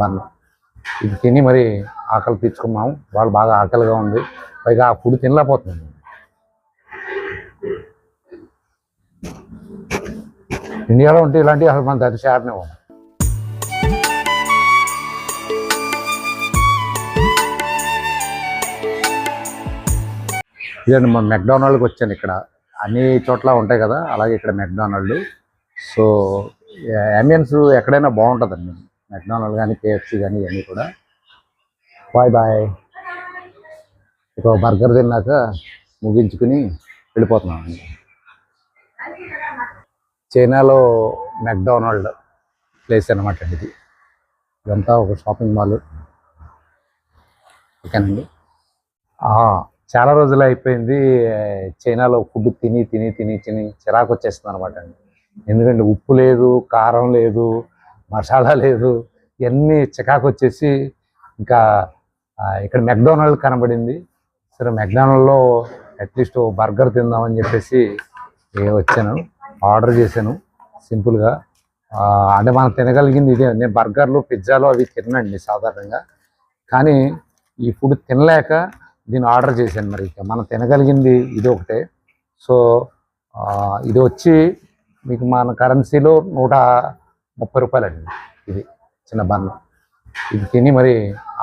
Bun ఇది తిని మరి ఆకలి తీర్చుకున్నాము. వాళ్ళు బాగా ఆకలిగా ఉంది. పైగా ఆ ఫుడ్ తినలేకపోతుంది ఇండియాలో ఉంటే ఇలాంటివి అసలు మన దర్శ ఆడనివ్వం ఇదండి మన మెక్డొనాల్డ్కి వచ్చాను ఇక్కడ. అన్ని చోట్ల ఉంటాయి కదా. అలాగే ఇక్కడ మెక్డొనాల్డ్ సో అంబియన్స్ ఎక్కడైనా బాగుంటుందండి. మెక్డానల్డ్ కానీ కేఎఫ్సి కానీ ఇవన్నీ కూడా. బాయ్ బాయ్ ఒక బర్గర్ తిన్నాక ముగించుకుని వెళ్ళిపోతున్నాం అండి. చైనాలో మెక్డానల్డ్ ప్లేస్ అనమాట అండి ఇది. ఇదంతా ఒక షాపింగ్ మాల్ ఓకేనండి? చాలా రోజులు అయిపోయింది. చైనాలో ఫుడ్ తిని తిని తిని తిని చిరాకు వచ్చేస్తుంది అనమాట అండి. ఎందుకంటే ఉప్పు లేదు కారం లేదు మసాలా లేదు. ఇవన్నీ చికాకు వచ్చేసి ఇంకా ఇక్కడ మెక్డోనల్డ్ కనబడింది. సరే మెక్డోనల్డ్లో అట్లీస్ట్ బర్గర్ తిందామని చెప్పేసి వచ్చాను. ఆర్డర్ చేశాను. సింపుల్గా అంటే మనం తినగలిగింది ఇదే. నేను బర్గర్లు పిజ్జాలు అవి తినండి సాధారణంగా. కానీ ఈ ఫుడ్ తినలేక దీన్ని ఆర్డర్ చేశాను మరి ఇక. మనం తినగలిగింది ఇది ఒకటే. సో ఇది వచ్చి మీకు మన కరెన్సీలో నూట ముప్పై రూపాయలు అండి ఇది చిన్న బన్ను ఇది తిని మరి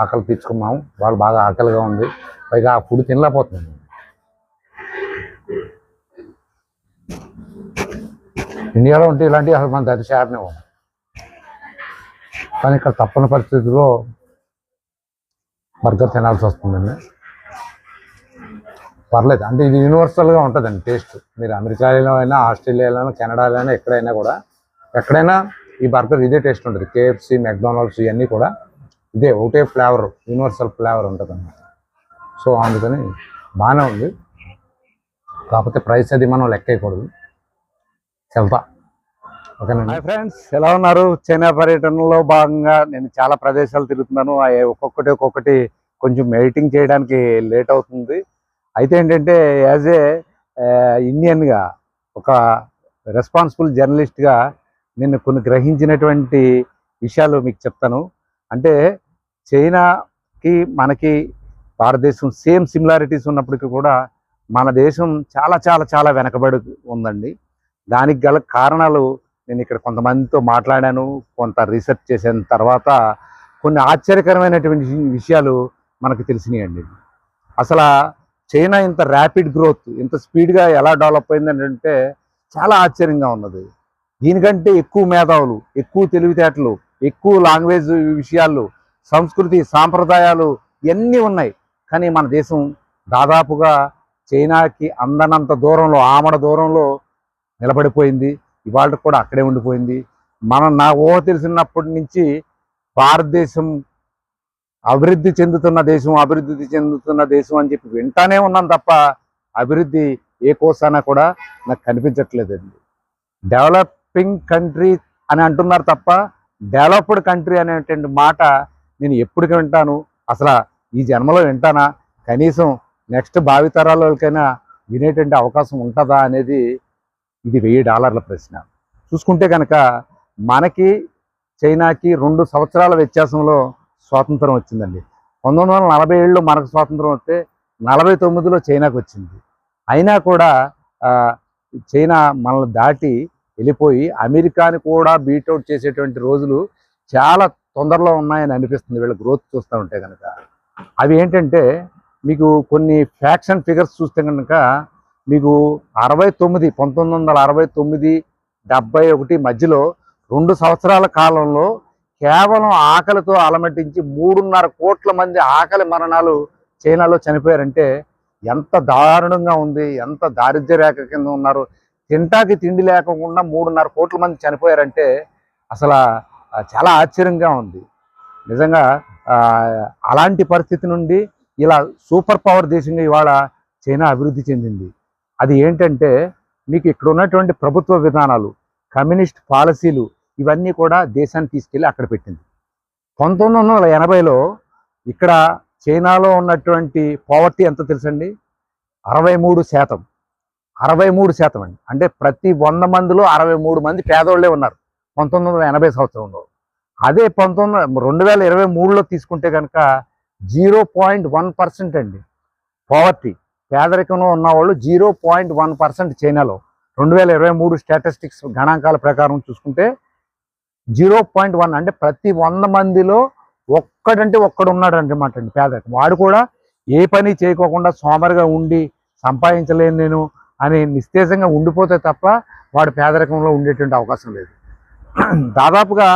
ఆకలి తీర్చుకున్నాము. వాళ్ళు బాగా ఆకలిగా ఉంది. పైగా ఆ ఫుడ్ తినలేకపోతుంది ఇండియాలో ఉంటే ఇలాంటివి అసలు మన దర్శ ఆడనివ్వం కానీ ఇక్కడ తప్పని పరిస్థితుల్లో బర్గర్ తినాల్సి వస్తుందండి. పర్లేదు. అంటే ఇది యూనివర్సల్గా ఉంటుందండి టేస్ట్. మీరు అమెరికాలో అయినా ఆస్ట్రేలియాలో అయినా కెనడాలో అయినా ఎక్కడైనా కూడా. ఎక్కడైనా ఈ బర్గర్ ఇదే టేస్ట్ ఉంటుంది. కేఎఫ్సి మెక్డొనాల్డ్స్ ఇవన్నీ కూడా ఇదే ఒకటే ఫ్లేవర్ యూనివర్సల్ ఫ్లేవర్ ఉంటుంది అన్నమాట సో అందుకని బాగానే ఉంది. కాకపోతే ప్రైస్ అది మనం లెక్కేయకూడదు వెళ్తా. ఓకేనండి హాయ్ ఫ్రెండ్స్ ఎలా ఉన్నారు? చైనా పర్యటనలో భాగంగా నేను చాలా ప్రదేశాలు తిరుగుతున్నాను. ఒక్కొక్కటి ఒక్కొక్కటి కొంచెం ఎడిటింగ్ చేయడానికి లేట్ అవుతుంది. అయితే ఏంటంటే యాజ్ ఏ ఇండియన్గా ఒక రెస్పాన్సిబుల్ జర్నలిస్ట్గా నేను కొన్ని గ్రహించినటువంటి విషయాలు మీకు చెప్తాను. అంటే చైనాకి మనకి భారతదేశం సేమ్ సిమిలారిటీస్ ఉన్నప్పటికీ కూడా మన దేశం చాలా చాలా చాలా వెనకబడి ఉందండి. దానికి గల కారణాలు నేను ఇక్కడ కొంతమందితో మాట్లాడాను కొంత రీసెర్చ్ చేసిన తర్వాత కొన్ని ఆశ్చర్యకరమైనటువంటి విషయాలు మనకు తెలిసినాయండి. అసలు చైనా ఇంత ర్యాపిడ్ గ్రోత్ ఇంత స్పీడ్గా ఎలా డెవలప్ అయిందంటే చాలా ఆశ్చర్యంగా ఉన్నది. దీనికంటే ఎక్కువ మేధావులు ఎక్కువ తెలివితేటలు ఎక్కువ లాంగ్వేజ్ విషయాలు సంస్కృతి సాంప్రదాయాలు ఇవన్నీ ఉన్నాయి. కానీ మన దేశం దాదాపుగా చైనాకి అందనంత దూరంలో ఆమడ దూరంలో నిలబడిపోయింది. ఇవాళ కూడా అక్కడే ఉండిపోయింది. మనం నా ఊహ తెలిసినప్పటి నుంచి భారతదేశం అభివృద్ధి చెందుతున్న దేశం అభివృద్ధి చెందుతున్న దేశం అని చెప్పి వింటానే ఉన్నాం తప్ప అభివృద్ధి ఏ కోసానా కూడా నాకు కనిపించట్లేదండి. డెవలప్ డెవలపింగ్ కంట్రీ అని అంటున్నారు తప్ప డెవలప్డ్ కంట్రీ అనేటువంటి మాట నేను ఎప్పటికి వింటాను? అసలు ఈ జన్మలో వింటానా? కనీసం నెక్స్ట్ భావితరాలకైనా వినేటువంటి అవకాశం ఉంటుందా అనేది ఇది వెయ్యి డాలర్ల ప్రశ్న. చూసుకుంటే కనుక మనకి చైనాకి రెండు సంవత్సరాల వ్యత్యాసంలో స్వాతంత్రం వచ్చిందండి. పంతొమ్మిది వందల నలభై ఏళ్ళలో మనకు స్వాతంత్రం వస్తే నలభై తొమ్మిదిలో చైనాకు వచ్చింది. అయినా కూడా చైనా మనల్ని దాటి వెళ్ళిపోయి అమెరికాని కూడా బీటౌట్ చేసేటువంటి రోజులు చాలా తొందరలో ఉన్నాయని అనిపిస్తుంది. వీళ్ళ గ్రోత్ చూస్తూ ఉంటే కనుక. అవి ఏంటంటే మీకు కొన్ని ఫ్యాక్షన్ ఫిగర్స్ చూస్తే కనుక మీకు అరవై తొమ్మిది పంతొమ్మిది వందల అరవై తొమ్మిది డెబ్బై ఒకటి మధ్యలో రెండు సంవత్సరాల కాలంలో కేవలం ఆకలితో అలమటించి మూడున్నర కోట్ల మంది ఆకలి మరణాలు చైనాలో చనిపోయారంటే ఎంత దారుణంగా ఉంది ఎంత దారిద్ర్య రేఖ కింద ఉన్నారు తింటాకి తిండి లేకుండా మూడున్నర కోట్ల మంది చనిపోయారంటే అసలు చాలా ఆశ్చర్యంగా ఉంది. నిజంగా అలాంటి పరిస్థితి నుండి ఇలా సూపర్ పవర్ దేశంగా ఇవాళ చైనా అభివృద్ధి చెందింది. అది ఏంటంటే మీకు ఇక్కడ ఉన్నటువంటి ప్రభుత్వ విధానాలు కమ్యూనిస్ట్ పాలసీలు ఇవన్నీ కూడా దేశాన్ని తీసుకెళ్ళి అక్కడ పెట్టింది. పంతొమ్మిది వందల ఎనభైలో ఇక్కడ చైనాలో ఉన్నటువంటి పావర్టీ ఎంత తెలుసండి? అరవై మూడు శాతం. అరవై మూడు శాతం అండి. అంటే ప్రతి వంద మందిలో అరవై మూడు మంది పేదోళ్ళే ఉన్నారు. పంతొమ్మిది వందల ఎనభై సంవత్సరంలో. అదే పంతొమ్మిది రెండు వేల ఇరవై మూడులో తీసుకుంటే కనుక జీరో పాయింట్ వన్ పర్సెంట్ అండి. పావర్టీ. పేదరికంలో ఉన్నవాళ్ళు జీరో పాయింట్ వన్ పర్సెంట్ చైనాలో. రెండు వేల ఇరవై మూడు స్టాటిస్టిక్స్ గణాంకాల ప్రకారం చూసుకుంటే జీరో పాయింట్ వన్ అంటే ప్రతి వంద మందిలో ఒక్కడంటే ఒక్కడు ఉన్నాడు అనమాట అండి పేదరికం. వాడు కూడా ఏ పని చేయకోకుండా సోమరిగా ఉండి సంపాదించలేను నేను అని నిస్తేజంగా ఉండిపోతే తప్ప వాడు పేదరికంలో ఉండేటువంటి అవకాశం లేదు. దాదాపుగా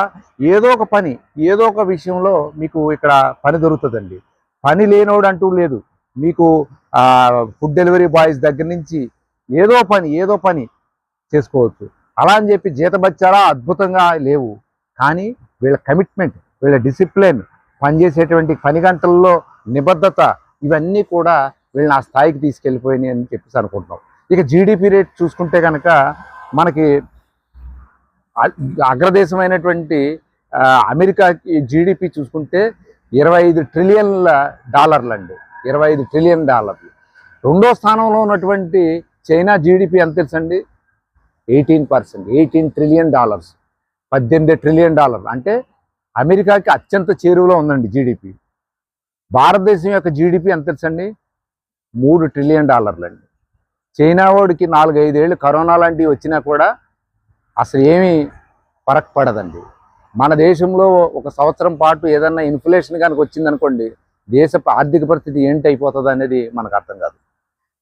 ఏదో ఒక పని ఏదో ఒక విషయంలో మీకు ఇక్కడ పని దొరుకుతుందండి. పని లేనోడు అంటూ లేదు. మీకు ఫుడ్ డెలివరీ బాయ్స్ దగ్గర నుంచి ఏదో పని ఏదో పని చేసుకోవచ్చు. అలా అని చెప్పి జీతబత్యాలా అద్భుతంగా లేవు. కానీ వీళ్ళ కమిట్మెంట్ వీళ్ళ డిసిప్లిన్ పనిచేసేటువంటి పని గంటల్లో నిబద్ధత ఇవన్నీ కూడా వీళ్ళని ఆ స్థాయికి తీసుకెళ్ళిపోయినాయి అని చెప్పేసి అనుకుంటున్నాం. ఇక జీడిపి రేట్ చూసుకుంటే కనుక మనకి అగ్రదేశమైనటువంటి అమెరికాకి జీడిపి చూసుకుంటే ఇరవై ఐదు ట్రిలియన్ల డాలర్లు అండి ఇరవై ఐదు ట్రిలియన్ డాలర్లు. రెండో స్థానంలో ఉన్నటువంటి చైనా జీడిపి ఎంత తెలుసండి? Eighteen percent eighteen trillion dollars. పద్దెనిమిది ట్రిలియన్ డాలర్లు. అంటే అమెరికాకి అత్యంత చేరువలో ఉందండి జీడిపి భారతదేశం యొక్క జీడిపి ఎంత తెలుసండి? మూడు ట్రిలియన్ డాలర్లు అండి చైనా వాడికి నాలుగైదేళ్ళు కరోనా లాంటివి వచ్చినా కూడా అసలు ఏమీ ఫరక్ పడదండి మన దేశంలో ఒక సంవత్సరం పాటు ఏదన్నా ఇన్ఫ్లేషన్ కనుక వచ్చిందనుకోండి దేశ ఆర్థిక పరిస్థితి ఏంటి అయిపోతుంది అనేది మనకు అర్థం కాదు.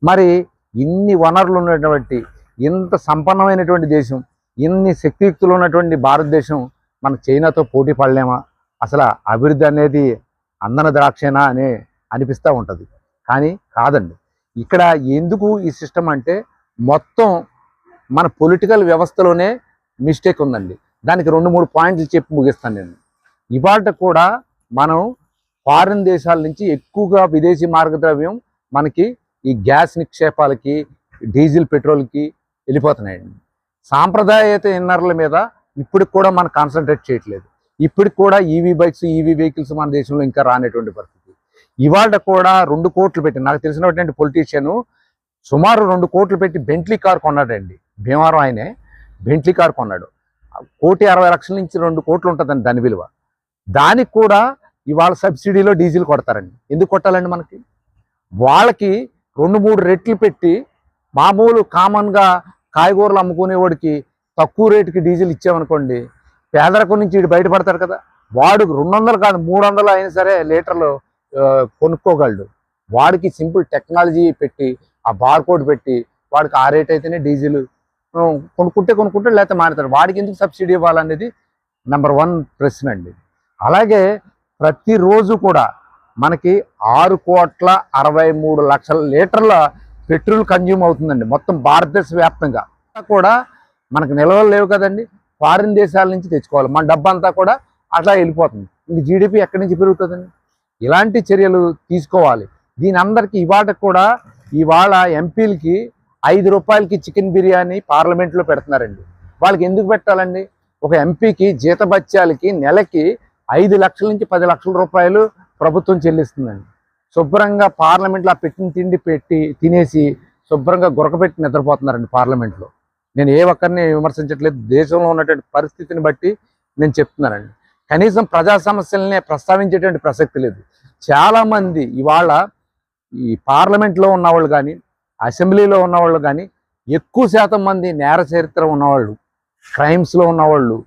మరి ఇన్ని వనరులు ఉన్నటువంటి ఇంత సంపన్నమైనటువంటి దేశం ఇన్ని శక్తియుక్తులు ఉన్నటువంటి భారతదేశం మన చైనాతో పోటీ పడలేమా? అసలు అభివృద్ధి అనేది అందన ద్రాక్షేనా అనే అనిపిస్తూ ఉంటుంది. కానీ కాదండి. ఇక్కడ ఎందుకు ఈ సిస్టమ్ అంటే మొత్తం మన పొలిటికల్ వ్యవస్థలోనే మిస్టేక్ ఉందండి. దానికి రెండు మూడు పాయింట్లు చెప్పి ముగిస్తాను నేను. ఇవాళ కూడా మనం ఫారిన్ దేశాల నుంచి ఎక్కువగా విదేశీ మార్గద్రవ్యం మనకి ఈ గ్యాస్ నిక్షేపాలకి డీజిల్ పెట్రోల్కి వెళ్ళిపోతున్నాయండి సాంప్రదాయత ఇన్నర్ల మీద ఇప్పటికి కూడా మనం కాన్సన్ట్రేట్ చేయట్లేదు. ఇప్పటికి కూడా ఈవీ బైక్స్ ఈవీ వెహికల్స్ మన దేశంలో ఇంకా రానటువంటి పరిస్థితి. ఇవాళ కూడా రెండు కోట్లు పెట్టి నాకు తెలిసినటువంటి పొలిటీషియన్ సుమారు రెండు కోట్లు పెట్టి బెంట్లీ కార్ కొన్నాడండి. భీమవరం ఆయనే బెంట్లీ కార్ కొన్నాడు. కోటి అరవై లక్షల నుంచి రెండు కోట్లు ఉంటుందండి దాని విలువ. దానికి కూడా ఇవాళ సబ్సిడీలో డీజిల్ కొడతారండి. ఎందుకు కొట్టాలండి మనకి? వాళ్ళకి రెండు మూడు రెట్లు పెట్టి మామూలు కామన్గా కాయగూరలు అమ్ముకునేవాడికి తక్కువ రేటుకి డీజిల్ ఇచ్చామనుకోండి పేదరికం నుంచి వీడు బయటపడతారు కదా. వాడు రెండు వందలు కాదు మూడు వందలు అయినా సరే లీటర్లు కొనుక్కోగలడు. వాడికి సింపుల్ టెక్నాలజీ పెట్టి ఆ బార్ కోడ్ పెట్టి వాడికి ఆ రేట్ అయితేనే డీజిల్. కొనుక్కుంటే కొనుక్కుంటే లేకపోతే మారుతారు వాడికి ఎందుకు సబ్సిడీ ఇవ్వాలనేది నెంబర్ వన్ ప్రశ్న అండి. అలాగే ప్రతిరోజు కూడా మనకి ఆరు కోట్ల అరవై మూడు లక్షల లీటర్ల పెట్రోల్ కన్జ్యూమ్ అవుతుందండి. మొత్తం భారతదేశ వ్యాప్తంగా. కూడా మనకు నిల్వలు లేవు కదండి. ఫారిన్ దేశాల నుంచి తెచ్చుకోవాలి. మన డబ్బంతా కూడా అట్లా వెళ్ళిపోతుంది. ఇంక జీడిపి ఎక్కడి నుంచి పెరుగుతుందండి? ఇలాంటి చర్యలు తీసుకోవాలి. దీని అందరికీ ఇవాళ కూడా ఇవాళ ఎంపీలకి ఐదు రూపాయలకి చికెన్ బిర్యానీ పార్లమెంట్లో పెడుతున్నారండి. వాళ్ళకి ఎందుకు పెట్టాలండి? ఒక ఎంపీకి జీతభత్యాలకి నెలకి ఐదు లక్షల నుంచి పది లక్షల రూపాయలు ప్రభుత్వం చెల్లిస్తుందండి. శుభ్రంగా పార్లమెంట్లో ఆ పెట్టిన తిండి పెట్టి తినేసి శుభ్రంగా గురకపెట్టి నిద్రపోతున్నారండి పార్లమెంట్లో. నేను ఏ ఒక్కరిని విమర్శించట్లేదు. దేశంలో ఉన్నటువంటి పరిస్థితిని బట్టి నేను చెప్తున్నానండి. కనీసం ప్రజా సమస్యలనే ప్రస్తావించేటువంటి ప్రసక్తి లేదు. చాలామంది ఇవాళ ఈ పార్లమెంట్లో ఉన్నవాళ్ళు కానీ అసెంబ్లీలో ఉన్నవాళ్ళు కానీ ఎక్కువ శాతం మంది నేర చరిత్ర ఉన్నవాళ్ళు క్రైమ్స్లో ఉన్నవాళ్ళు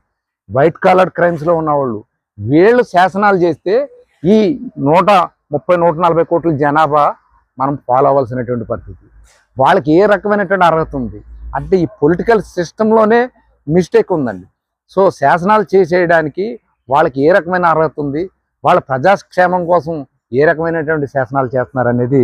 వైట్ కాలర్ క్రైమ్స్లో ఉన్నవాళ్ళు వీళ్ళు శాసనాలు చేస్తే ఈ నూట ముప్పై నూట నలభై కోట్ల జనాభా మనం ఫాలో అవ్వాల్సినటువంటి పరిస్థితి. వాళ్ళకి ఏ రకమైనటువంటి అర్హత ఉంది? అంటే ఈ పొలిటికల్ సిస్టంలోనే మిస్టేక్ ఉందండి. సో శాసనాలు చేసేయడానికి వాళ్ళకి ఏ రకమైన అర్హత ఉంది వాళ్ళ ప్రజాక్షేమం కోసం ఏ రకమైనటువంటి శాసనాలు చేస్తున్నారు అనేది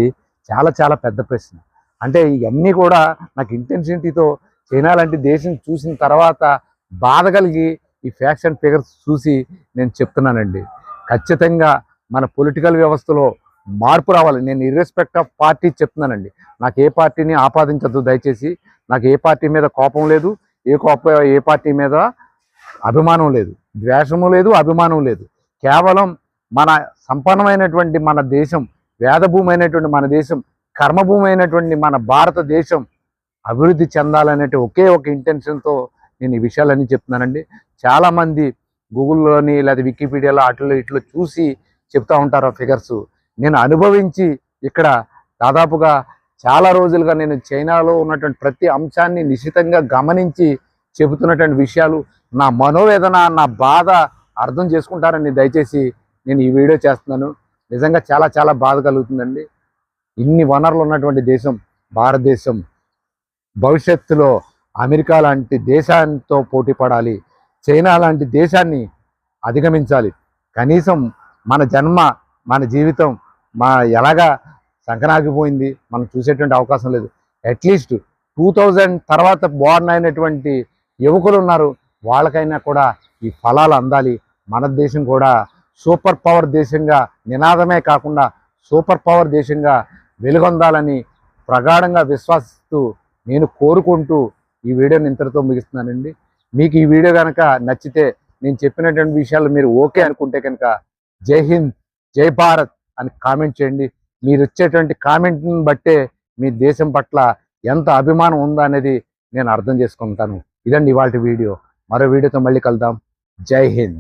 చాలా చాలా పెద్ద ప్రశ్న. అంటే ఇవన్నీ కూడా నాకు ఇంటెన్సిటీతో చైనా లాంటి దేశం చూసిన తర్వాత బాధ కలిగి ఈ ఫ్యాక్స్ అండ్ ఫిగర్స్ చూసి నేను చెప్తున్నానండి. ఖచ్చితంగా మన పొలిటికల్ వ్యవస్థలో మార్పు రావాలి. నేను ఇర్రెస్పెక్ట్ ఆఫ్ పార్టీ చెప్తున్నానండి. నాకు ఏ పార్టీని ఆపాదించద్దు దయచేసి. నాకు ఏ పార్టీ మీద కోపం లేదు. ఏ కోప ఏ పార్టీ మీద అభిమానం లేదు. ద్వేషము లేదు అభిమానం లేదు. కేవలం మన సంపన్నమైనటువంటి మన దేశం వేదభూమి అయినటువంటి మన దేశం కర్మభూమి అయినటువంటి మన భారతదేశం అభివృద్ధి చెందాలనే ఒకే ఒక ఇంటెన్షన్తో నేను ఈ విషయాలన్నీ చెప్తున్నానండి. చాలామంది గూగుల్లోని లేదా వికీపీడియాలో అట్లా ఇట్లా చూసి చెప్తా ఉంటారు ఆ ఫిగర్స్. నేను అనుభవించి ఇక్కడ దాదాపుగా చాలా రోజులుగా నేను చైనాలో ఉన్నటువంటి ప్రతి అంశాన్ని నిశితంగా గమనించి చెబుతున్నటువంటి విషయాలు నా మనోవేదన నా బాధ అర్థం చేసుకుంటారని దయచేసి నేను ఈ వీడియో చేస్తున్నాను. నిజంగా చాలా చాలా బాధ కలుగుతుందండి. ఇన్ని వనరులు ఉన్నటువంటి దేశం భారతదేశం భవిష్యత్తులో అమెరికా లాంటి దేశాంతో పోటీ పడాలి చైనా లాంటి దేశాన్ని అధిగమించాలి. కనీసం మన జన్మ మన జీవితం మా ఎలాగా సంకనాగిపోయింది మనం చూసేటువంటి అవకాశం లేదు. అట్లీస్ట్ టూ థౌజండ్ తర్వాత బోర్న్ అయినటువంటి యువకులు ఉన్నారు. వాళ్ళకైనా కూడా ఈ ఫలాలు అందాలి. మన దేశం కూడా సూపర్ పవర్ దేశంగా నినాదమే కాకుండా సూపర్ పవర్ దేశంగా వెలుగొందాలని ప్రగాఢంగా విశ్వాసిస్తూ నేను కోరుకుంటూ ఈ వీడియోని ఇంతటితో ముగిస్తున్నానండి. మీకు ఈ వీడియో కనుక నచ్చితే నేను చెప్పినటువంటి విషయాలు మీరు ఓకే అనుకుంటే కనుక జై హింద్ జై భారత్ అని కామెంట్ చేయండి. మీరు ఇచ్చేటువంటి కామెంట్ని బట్టే మీ దేశం పట్ల ఎంత అభిమానం ఉందా అనేది నేను అర్థం చేసుకుంటాను. ఇదండి ఇవాళ వీడియో. మరో వీడియోతో మళ్ళీ కలుద్దాం జై హింద్